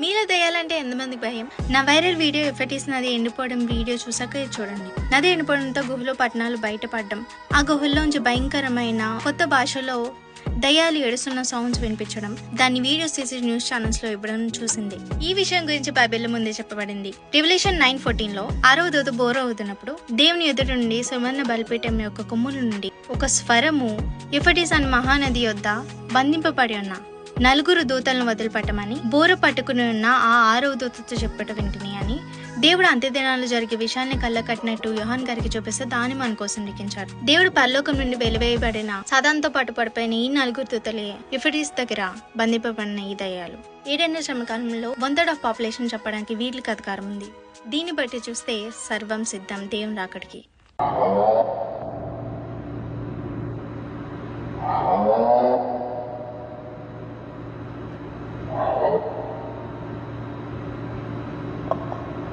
మీలో దయ్యాలంటే ఎంతమందికి భయం? నా వైరల్ వీడియో ఎఫెటిస్ నది ఎండిపోవడం వీడియో చూసాక చూడండి. నది ఎండిపోవడంతో గుహలో పట్టణాలు బయటపడడం ఆ గుహల్లోంచి భయంకరమైన కొత్త భాషలో దయ్యాలు ఏడుస్తున్న సౌండ్స్ వినిపించడం దాన్ని వీడియోస్ తీసి న్యూస్ ఛానల్స్లో ఇవ్వడం చూసింది. ఈ విషయం గురించి బైబిల్ ముందే చెప్పబడింది. రివల్యూషన్ నైన్ ఫోర్టీన్లో ఆరవ దూత బోర్ అవుతున్నప్పుడు దేవుని ఎదుటి నుండి సువర్ణ బలిపీఠం యొక్క కొమ్ముల నుండి ఒక స్వరము ఎఫటిస్ అని మహానది యొద్ద బంధింపబడి ఉన్న నలుగురు దూతలను వదిలిపెట్టమని బోర పట్టుకుని ఉన్న ఆ ఆరవ దూతతో చెప్పట వింటిని అని. దేవుడు అంత్యదినాలు జరిగే విషయాన్ని కళ్ళ కట్టినట్టు యోహాన్ గారికి చూపిస్తే దాన్ని మన కోసం లిఖించాడు. దేవుడు పరలోకం నుండి వెలివేయబడిన సదాంతో పాటు పడిపోయిన ఈ నలుగురు దూతలే యుఫిటీస్ దగ్గర బంధింపబడిన ఈ దయ్యాలు. ఏడెన్న శ్రమకాలంలో వన్ థర్డ్ ఆఫ్ పాపులేషన్ చెప్పడానికి వీటికి అధికారం ఉంది. దీన్ని బట్టి చూస్తే సర్వం సిద్ధం దేవుని రాకడికి.